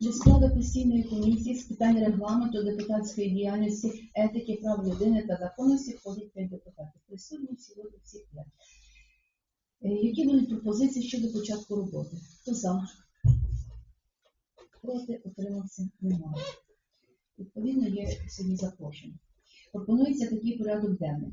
До складу постійної комісії з питань регламенту, депутатської діяльності, етики, прав людини та законності входять п'ять депутатів. Присутні сьогодні всі п'ять. Е, Які будуть пропозиції щодо початку роботи? Хто за? Проти утримався немає. Відповідно, є сьогодні запрошення. Пропонується такий порядок денний.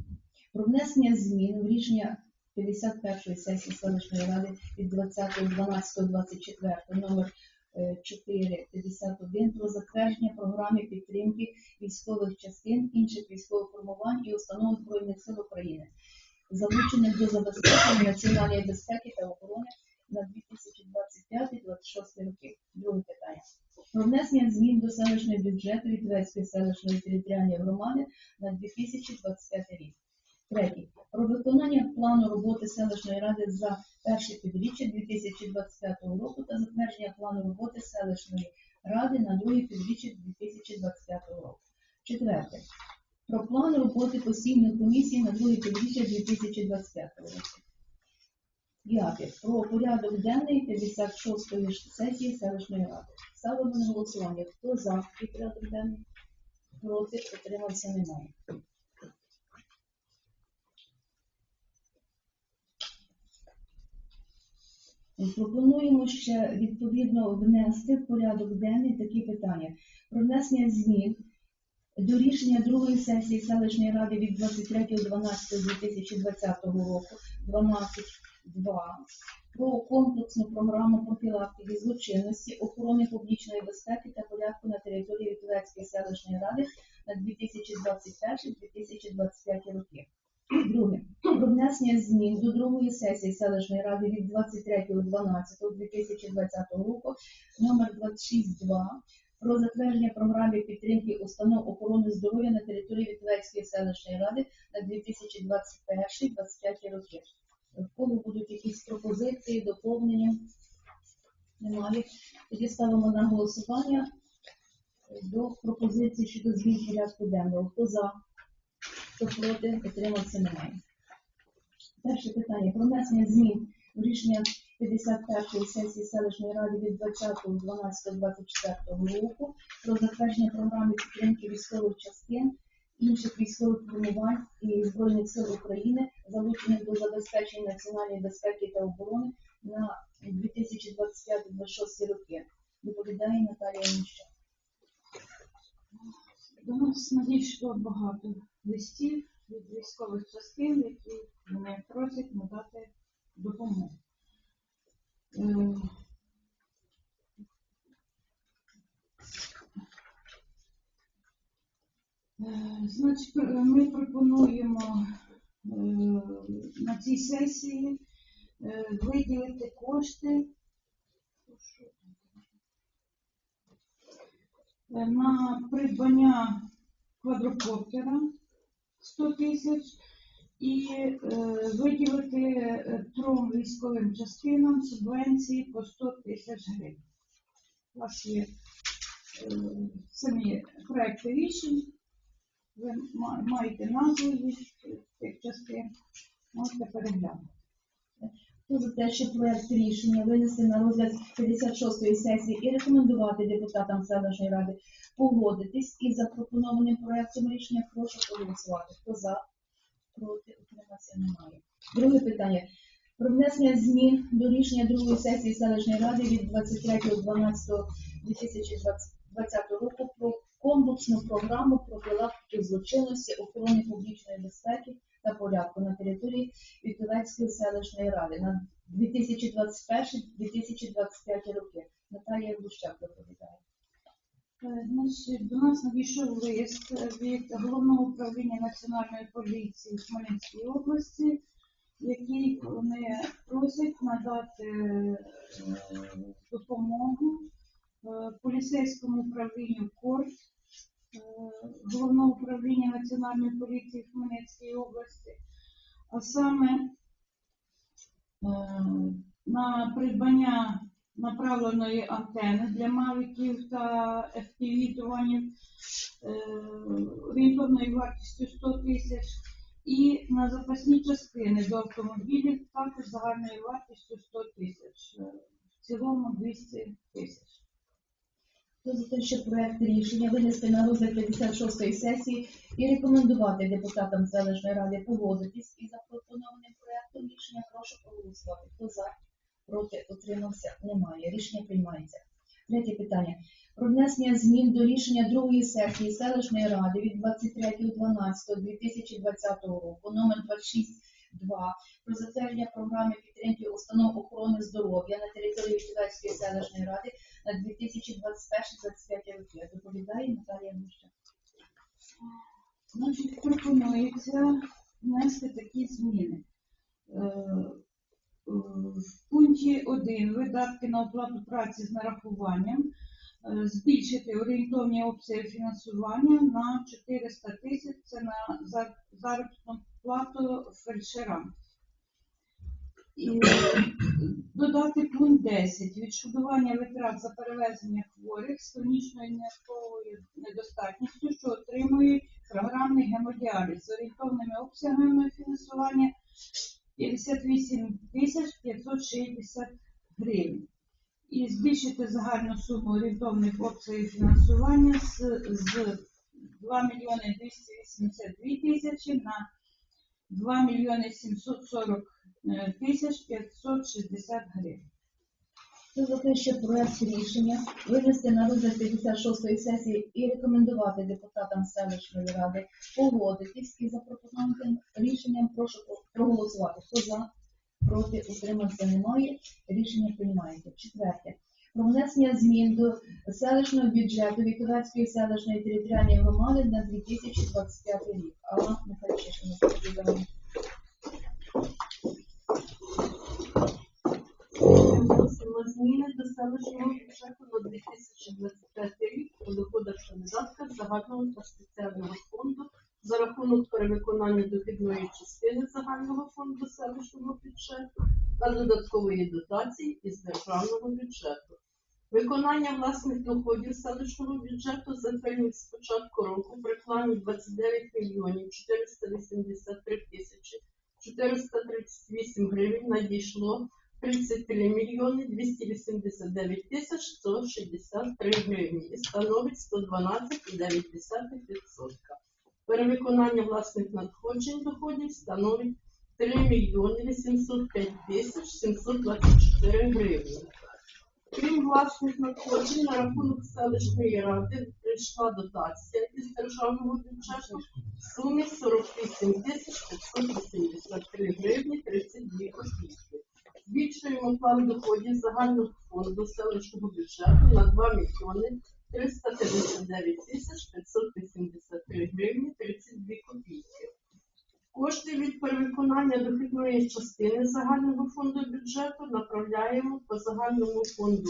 Про внесення змін в рішення 51-ї сесії селищної ради від 20.12.24 номер е, 451 про затвердження програми підтримки військових частин, інших військових формувань і установ Збройних сил України, залучених до забезпечення національної безпеки та охорони на 2025-2026 роки. Друге питання. Про внесення змін до селищного бюджету Вітвецької селищної територіальної громади на 2025 рік. Третє. Про виконання плану роботи селищної ради за перше півріччя 2025 року та затвердження плану роботи селищної ради на друге півріччя 2025 року. Четверте. Про план роботи постійної комісії на друге півріччя 2025 року. П'яте. Про порядок денний 56-ї сесії селищної ради. Ставимо на голосування. Хто за цей порядок денний? Проти утримався немає. Пропонуємо ще відповідно внести в порядок денний такі питання. Про внесення змін до рішення другої сесії селищної ради від 23.12.2020 року 12.2 про комплексну програму профілактики злочинності, охорони публічної безпеки та порядку на території Вітовецької селищної ради на 2021-2025 роки. Про внесення змін до другої сесії селищної ради від 23.12.2020 року номер 26.2 про затвердження програми підтримки установ охорони здоров'я на території Вітовецької селищної ради на 2021-2025 роки. В кого будуть якісь пропозиції, доповнення? Немає. Тоді ставимо на голосування до пропозиції щодо змін порядку денного. Хто за? Хто проти? Утримався немає. Перше питання про внесення змін в рішення 51-ї сесії селищної ради від 20.12.24 року про затвердження програми підтримки військових частин, інших військових формувань і Збройних сил України, залучених до забезпечення національної безпеки та оборони на 2025-2026 роки. Доповідає Наталія Міща. До нас надійшло багато листів від військових частин, які мене просять надати допомогу. Е, е, Значить, ми пропонуємо е, на цій сесії виділити кошти на придбання квадрокоптера 100 тисяч і е, виділити е, трьом військовим частинам субвенції по 100 тисяч гривень. У вас є е, самі проекти рішень, ви маєте назву від тих частин, можете переглянути. Хто за те, що проект рішення винести на розгляд 56-ї сесії і рекомендувати депутатам селищної ради погодитись із запропонованим проектом рішення, прошу проголосувати. Хто за? Проти утриматися немає. Друге питання. Про внесення змін до рішення другої сесії селищної ради від 23.12.2020 року про комплексну програму профілактики злочинності, охорони публічної безпеки та порядку на території Вітовецької селищної ради на 2021-2025 роки. Наталія Глущак доповідає. Е, Значить, до нас надійшов лист від головного управління національної поліції в Хмельницькій області, який вони просять надати е, допомогу е, поліцейському управлінню КОРТ головного управління національної поліції в Хмельницькій області, а саме е, на придбання направленої антени для мавіків та FPV дронів е, орієнтовною вартістю 100 тисяч І на запасні частини до автомобілів також загальною вартістю 100 тисяч. Е, В цілому 200 тисяч. Хто за те, що проект рішення винести на розгляд 56-ї сесії і рекомендувати депутатам селищної ради погодитись із запропонованим проектом рішення, прошу проголосувати. Хто за, проти, утримався, немає. Рішення приймається. Третє питання. Про внесення змін до рішення другої сесії селищної ради від 23.12.2020 року номер 26.2 про затвердження програми підтримки установ охорони здоров'я на території Вітівецької селищної ради на 2021-2025 роки. Доповідає Наталія Муща. Значить, пропонується внести такі зміни. Е, е, В пункті 1 видатки на оплату праці з нарахуванням е, збільшити орієнтовні обсяги фінансування на 400 тисяч, це на заробітну плату фельдшерам. І додати пункт 10. Відшкодування витрат за перевезення хворих з хронічною нервовою недостатністю, що отримують програмний гемодіаліз з орієнтовними обсягами фінансування 58 тисяч 560 гривень. І збільшити загальну суму орієнтовних обсягів фінансування з, з 2 мільйони 282 тисячі на 2 мільйони 740 е, тисяч 560 гривень. Хто за те, що проект рішення винести на розгляд 56-ї сесії і рекомендувати депутатам селищної ради погодитись із запропонованим рішенням, прошу проголосувати. Хто за, проти, утримався, немає. Рішення приймається. Четверте. Про внесення змін до селищного бюджету Вітовецької селищної територіальної громади на 2025 рік. Алла Михайлович, розповідає. Вносимо зміни до селищного бюджету на 2025 рік у доходах та видатках загального та спеціального фонду за рахунок перевиконання дохідної частини загального фонду селищного бюджету та додаткової дотації із державного бюджету. Виконання власних доходів селищного бюджету за затримують з початку року при плані 29 мільйонів 483 тисячі 438 гривень надійшло 33 мільйони 289 тисяч 163 гривні і становить 112,9%. Перевиконання власних надходжень доходів становить 3 мільйони 805 тисяч 724 гривні. Крім власних надходжень, на рахунок селищної ради прийшла дотація із державного бюджету в сумі 48 тисяч 583 гривні 32 копійки. Збільшуємо план доходів загального фонду селищного бюджету на 2 мільйони 359 тисяч 583 гривні 32 копійки. Кошти від перевиконання дохідної частини загального фонду бюджету направляємо по загальному фонду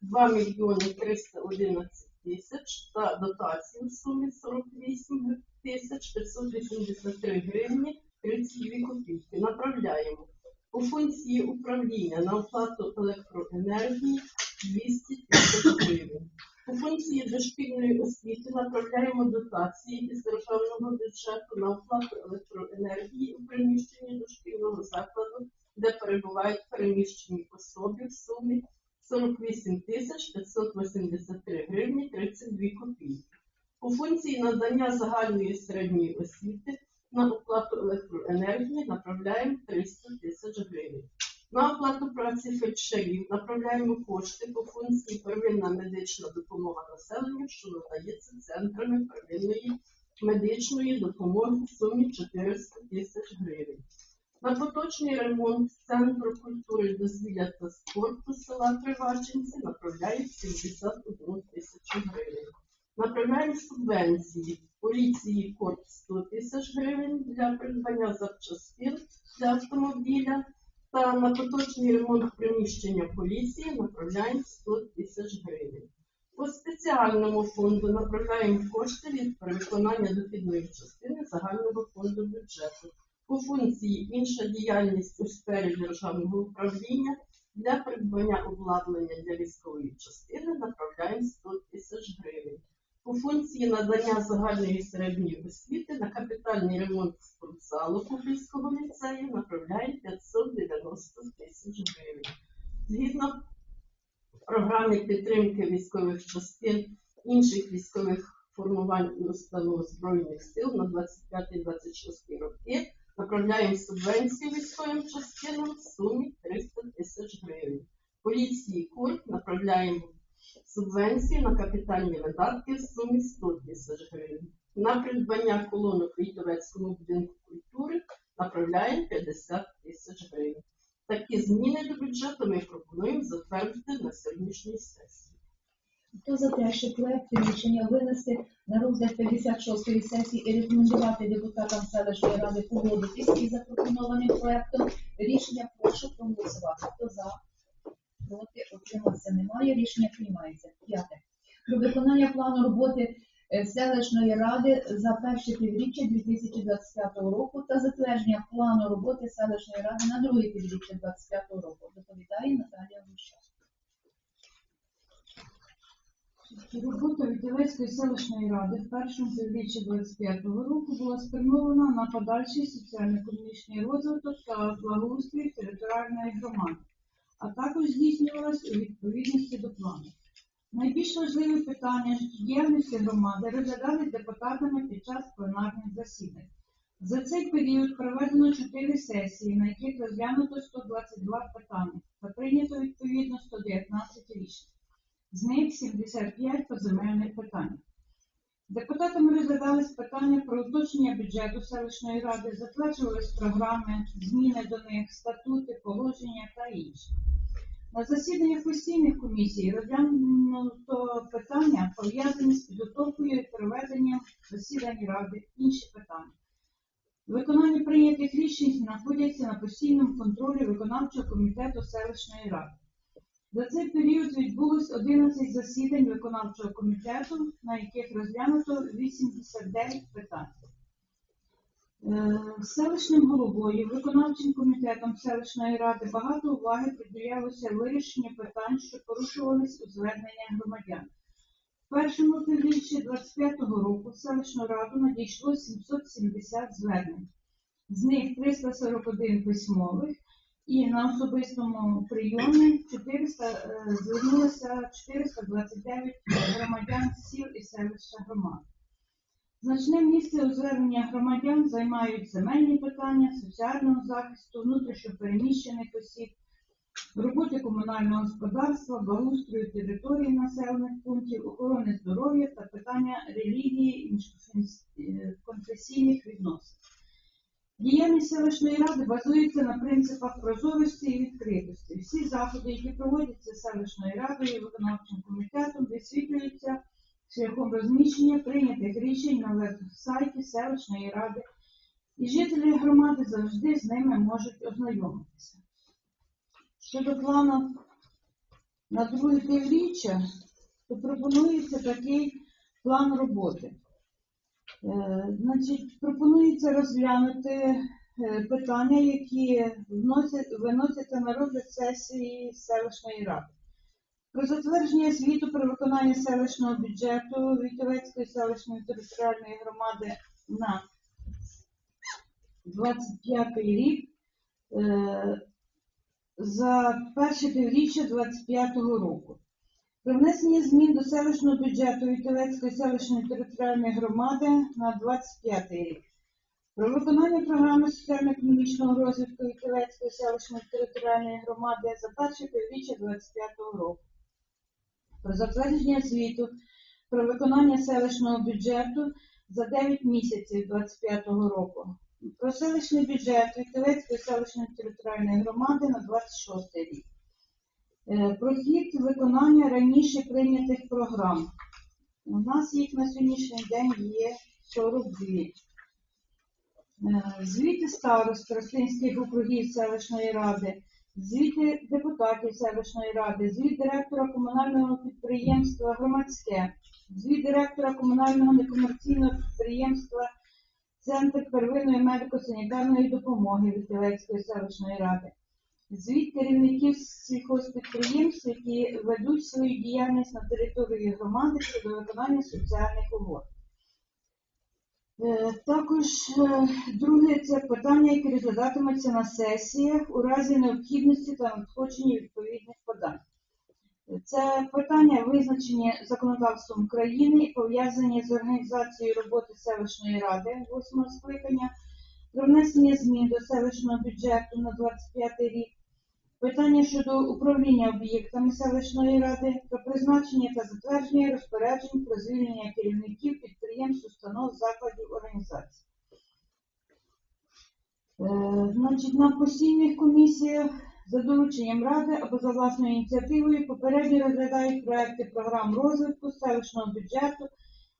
2 мільйони 311 тисяч та дотацію в сумі 48 тисяч 583 гривні 32 копійки. Направляємо у функції управління на оплату електроенергії 200 тисяч гривень. У функції дошкільної освіти направляємо дотації із державного бюджету на оплату електроенергії у приміщенні дошкільного закладу, де перебувають переміщені особи в сумі 48 тисяч 583 гривні 32 копійки. У функції надання загальної середньої освіти на оплату електроенергії направляємо 300 тисяч гривень. На оплату праці фельдшерів направляємо кошти по функції первинна медична допомога населенню, що надається центрами первинної медичної допомоги в сумі 400 тисяч гривень. На поточний ремонт Центру культури, дозвілля та спорту села Тривачинці направляють 71 тисячу гривень. Направляємо субвенції поліції КОРП 100 тисяч гривень для придбання запчастин для автомобіля та на поточний ремонт приміщення поліції направляємо 100 тисяч гривень. По спеціальному фонду направляємо кошти від перевиконання дохідної частини загального фонду бюджету. По функції інша діяльність у сфері державного управління для придбання обладнання для військової частини направляємо 100 тисяч гривень. по функції надання загальної середньої освіти на капітальний ремонт спортзалу Публівського ліцею направляє 590 тисяч гривень. Згідно програми підтримки військових частин інших військових формувань установ Збройних сил на 25-26 роки направляємо субвенцію військовим частинам в сумі 300 тисяч гривень. Поліції КУР направляємо субвенції на капітальні видатки в сумі 100 тисяч гривень. На придбання колонок в Вітовецькому будинку культури направляємо 50 тисяч гривень. Такі зміни до бюджету ми пропонуємо затвердити на сьогоднішній сесії. Хто за те, що проект рішення винести на розгляд 56-ї сесії і рекомендувати депутатам селищної ради погодитись із запропонованим проектом рішення, прошу проголосувати. Хто за? Проти? Утримався немає. Рішення приймається. П'яте. Про виконання плану роботи е, селищної ради за перше півріччя 2025 року та затвердження плану роботи селищної ради на друге півріччя 2025 року. Доповідає Наталія Гуща. Робота Вітілецької селищної ради в першому півріччі 25 року була спрямована на подальший соціально-економічний розвиток та благоустрій територіальної громади, а також здійснювалась у відповідності до плану. Найбільш важливі питання діяльності громади розглядались депутатами під час пленарних засідань. За цей період проведено 4 сесії, на яких розглянуто 122 питання та прийнято відповідно 119 рішень. З них 75 по земельних питань. Депутатами розглядались питання про уточнення бюджету селищної ради, затверджувались програми, зміни до них, статути, положення та інше. На засіданнях постійних комісій розглянуто питання, пов'язані з підготовкою і проведенням засідань ради, інші питання. Виконання прийнятих рішень знаходяться на постійному контролі виконавчого комітету селищної ради. За цей період відбулось 11 засідань виконавчого комітету, на яких розглянуто 89 питань. Е, Селищним головою, виконавчим комітетом селищної ради багато уваги приділялося вирішенню питань, що порушувались у звернення громадян. В першому півріччі 25-го року в селищну раду надійшло 770 звернень. З них 341 письмових, і на особистому прийомі 400, е, звернулося 429 громадян сіл і селища громад. Значне місце у звернення громадян займають земельні питання, соціального захисту, внутрішньопереміщених осіб, роботи комунального господарства, благоустрою території населених пунктів, охорони здоров'я та питання релігії і міжконфесійних відносин. Діяльність селищної ради базується на принципах прозорості і відкритості. Всі заходи, які проводяться селищною радою і виконавчим комітетом, висвітлюються шляхом розміщення прийнятих рішень на веб-сайті селищної ради, і жителі громади завжди з ними можуть ознайомитися. Щодо плану на друге півріччя, то пропонується такий план роботи. Е, Значить, пропонується розглянути е, питання, які виносяться на розгляд сесії селищної ради. Про затвердження звіту про виконання селищного бюджету Вітовецької селищної територіальної громади на 25 рік е, за перше півріччя 25 року. Про внесення змін до селищного бюджету Вітовецької селищної територіальної громади на 25 рік. Про виконання програми соціально-економічного розвитку Вітовецької селищної територіальної громади за перше півріччя 25 року. Про затвердження звіту про виконання селищного бюджету за 9 місяців 25 року. Про селищний бюджет Вітовецької селищної територіальної громади на 26 рік. Е, Про хід виконання раніше прийнятих програм. У нас їх на сьогоднішній день є 42. Е, Звіти старост Рослинських округів селищної ради, звіти депутатів селищної ради, звіт директора комунального підприємства громадське, звіт директора комунального некомерційного підприємства Центр первинної медико-санітарної допомоги Вітілецької селищної ради, звіт керівників сільхоз сільхозпідприємств, які ведуть свою діяльність на території громади щодо виконання соціальних угод. Е, Також е, друге це питання, яке розглядатиметься на сесіях у разі необхідності та надходження відповідних подань. Це питання визначені законодавством країни, пов'язані з організацією роботи селищної ради восьмого скликання, про внесення змін до селищного бюджету на 25 рік, питання щодо управління об'єктами селищної ради, про призначення та затвердження розпоряджень про звільнення керівників підприємств, установ, закладів, організацій. Е, Значить, на постійних комісіях за дорученням ради або за власною ініціативою попередньо розглядають проекти програм розвитку селищного бюджету,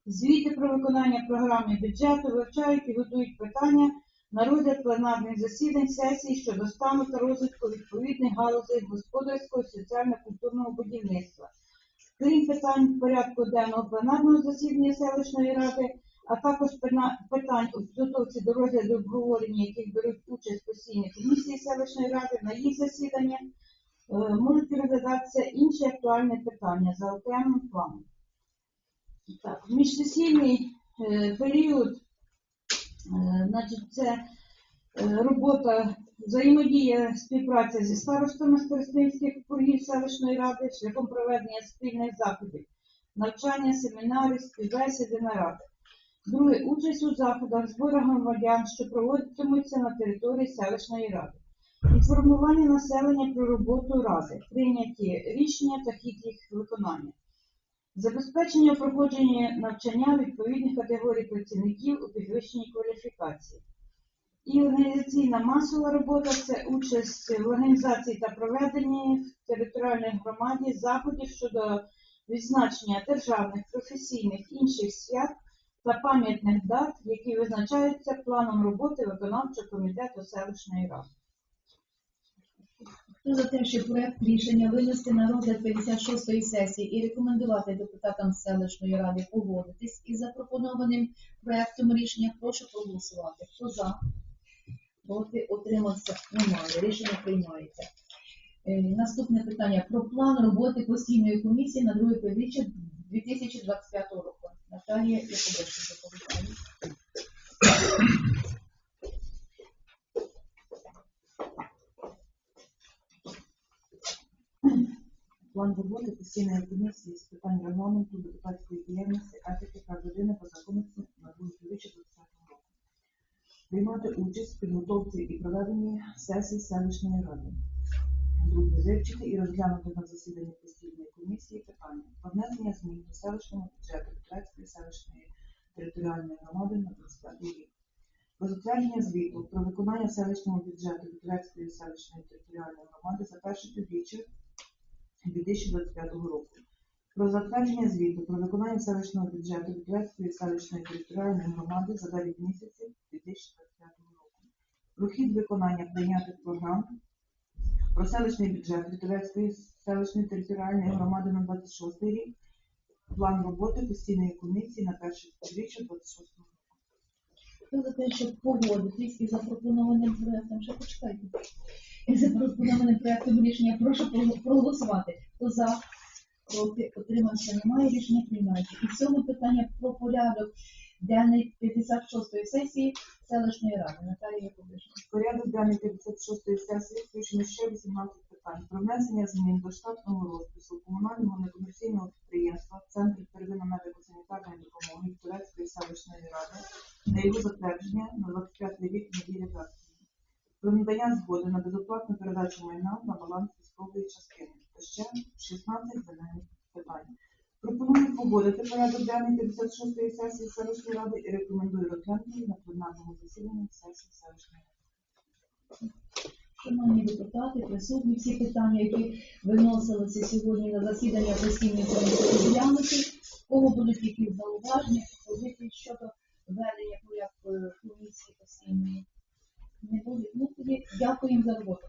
звіти про виконання програми бюджету, вивчають і готують питання на розгляд пленарних засідань сесій щодо стану та розвитку відповідних галузей господарського соціально-культурного будівництва. Крім питань порядку денного пленарного засідання селищної ради, а також питань у підготовці до розгляду обговорення, яких беруть участь постійні комісії селищної ради на їх засідання, е, можуть розглядатися інші актуальні питання за окремим планом. Так, в міжсесійний е, період, значить, це е, робота, взаємодія, співпраця зі старостами старостинських округів селищної ради шляхом проведення спільних заходів, навчання, семінари, співбесіди, наради. Друге, участь у заходах, зборах громадян, що проводитимуться на території селищної ради. Інформування населення про роботу ради, прийняті рішення та хід їх виконання. Забезпечення проходження навчання відповідних категорій працівників у підвищенні кваліфікації. І організаційна масова робота це участь в організації та проведенні в територіальній громаді заходів щодо відзначення державних, професійних інших свят та пам'ятних дат, які визначаються планом роботи виконавчого комітету селищної ради. Хто за те, що проект рішення винести на розгляд 56-ї сесії і рекомендувати депутатам селищної ради погодитись із запропонованим проектом рішення, прошу проголосувати. Хто за? Проти утримався немає. Рішення приймається. Е, Наступне питання про план роботи постійної комісії на друге півріччя 2025 року. Наталія Якубишин доповідає. План роботи постійної комісії з питань регламенту, депутатської діяльності, етики та людини по законності на 2020 року. Приймати участь в підготовці і проведенні сесій селищної ради. Друге, вивчити і розглянути на засіданні постійної комісії питання про внесення змін до селищного бюджету Петрецької селищної територіальної громади на 25 рік. Про затвердження звіту про виконання селищного бюджету Петрецької селищної територіальної громади за перше півріччя 2025 року. Про затвердження звіту про виконання селищного бюджету Відвецької селищної територіальної громади за 9 місяців 2025 року. Про хід виконання прийнятих програм про селищний бюджет Вітовецької селищної територіальної громади на 26 рік. План роботи постійної комісії на перше півріччя 26 року. Хто за те, щоб погодитись із запропонованим проектом? Ще почекайте. Із запропонованим проектом рішення прошу проголосувати. Хто за, проти, отримався, немає, рішення приймається. І в цьому питання про порядок денний 56-ї сесії селищної ради. Наталія Якубишина. Порядок денний 56-ї сесії включено ще 18 питань. Про внесення змін до штатного розпису комунального некомерційного підприємства Центр первинної медико-санітарної допомоги Турецької селищної ради на його затвердження на 25 рік новій редакції. Про надання згоди на безоплатну передачу майна на баланс військової частини. Та ще 16 земельних питань. Пропоную погодити порядок денний 56-ї сесії селищної ради і рекомендую розглянути на пленарному засіданні сесії селищної ради. Шановні депутати, присутні всі питання, які виносилися сьогодні на засідання постійної комісії розглянути. Кого будуть які зауваження, пропозиції щодо введення порядку комісії постійної не буде. Ну тоді дякуємо за роботу.